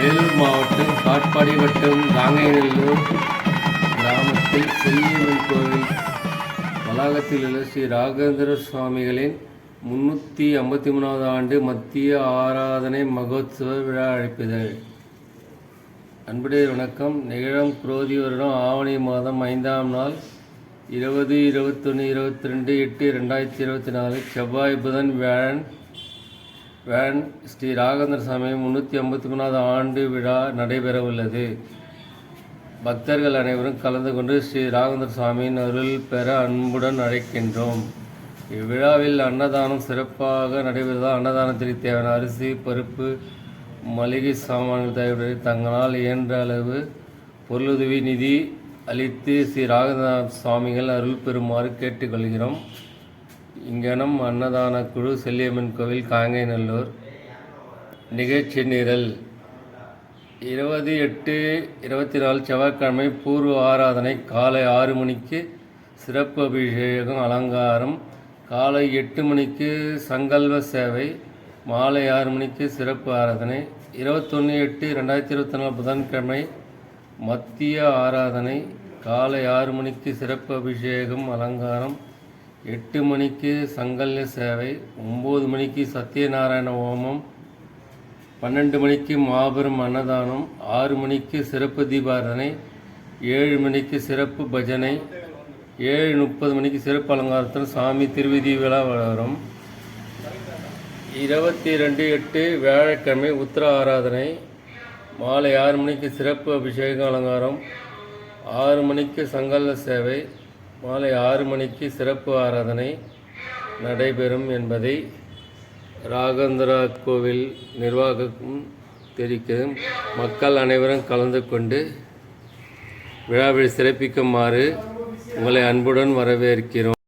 காட்பாடி வட்டம் காங்கைநல்லூர் கிராமத்தில் செல்லியம்மன் கோவில் வளாகத்தில் உள்ள ஸ்ரீ ராகேந்திர சுவாமிகளின் முன்னூற்றி ஐம்பத்தி மூணாவது ஆண்டு மத்திய ஆராதனை மகோத்சவ விழா அழைப்பிதழ். அன்புடைய வணக்கம். நிகழம் குரோதி வருடம் ஆவணி மாதம் ஐந்தாம் நாள் இருபது இருபத்தொன்று இருபத்தி ரெண்டு எட்டு ரெண்டாயிரத்தி இருபத்தி நாலு செவ்வாய் புதன் வியாழன் வேன் ஸ்ரீ ராகவேந்திர சாமி முந்நூற்றி ஐம்பத்தி மூணாவது ஆண்டு விழா நடைபெறவுள்ளது. பக்தர்கள் அனைவரும் கலந்து கொண்டு ஸ்ரீ ராகவேந்திர சுவாமியின் அருள் பெற அன்புடன் அழைக்கின்றோம். இவ்விழாவில் அன்னதானம் சிறப்பாக நடைபெறுவதால் அன்னதானத்திற்கு தேவையான அரிசி பருப்பு மளிகை சாமான்கள் தேவைப்படுவதை தங்களால் இயன்ற அளவு பொருளுதவி நிதி அளித்து ஸ்ரீ ராகவேந்திர சுவாமிகள் அருள் பெறுமாறு கேட்டுக்கொள்கிறோம். இங்கனம் அன்னதான குழு செல்லியம்மன் கோவில் காங்கைநல்லூர். நிகழ்ச்சி நிரல் இருபது எட்டு இருபத்தி நாலு செவ்வாய்க்கிழமை பூர்வ ஆராதனை காலை ஆறு மணிக்கு சிறப்பு அபிஷேகம் அலங்காரம். காலை எட்டு மணிக்கு சங்கல்வ சேவை. மாலை ஆறு மணிக்கு சிறப்பு ஆராதனை. இருபத்தொன்று எட்டு ரெண்டாயிரத்தி இருபத்தி நாலு புதன்கிழமை மத்திய ஆராதனை. காலை ஆறு மணிக்கு சிறப்பு அபிஷேகம் அலங்காரம். எட்டு மணிக்கு சங்கல்ய சேவை ஒம்பது மணிக்கு சத்யநாராயண ஹோமம் பன்னெண்டு மணிக்கு மாபெரும் அன்னதானம் ஆறு மணிக்கு சிறப்பு தீபாரணை ஏழு மணிக்கு சிறப்பு பஜனை ஏழு முப்பது மணிக்கு சிறப்பு அலங்காரத்தில் சாமி திருவிதி விழா வரும் இருபத்தி ரெண்டு எட்டு வியாழக்கிழமை உத்தர ஆராதனை மாலை ஆறு மணிக்கு சிறப்பு அபிஷேகம் அலங்காரம் ஆறு மணிக்கு சங்கல்ல சேவை மாலை ஆறு மணிக்கு சிறப்பு ஆராதனை நடைபெறும் என்பதை ராகந்திரா கோவில் நிர்வாகம் தெரிவிக்கும். மக்கள் அனைவரும் கலந்து கொண்டு விழாவில் சிறப்பிக்குமாறு உங்களை அன்புடன் வரவேற்கிறோம்.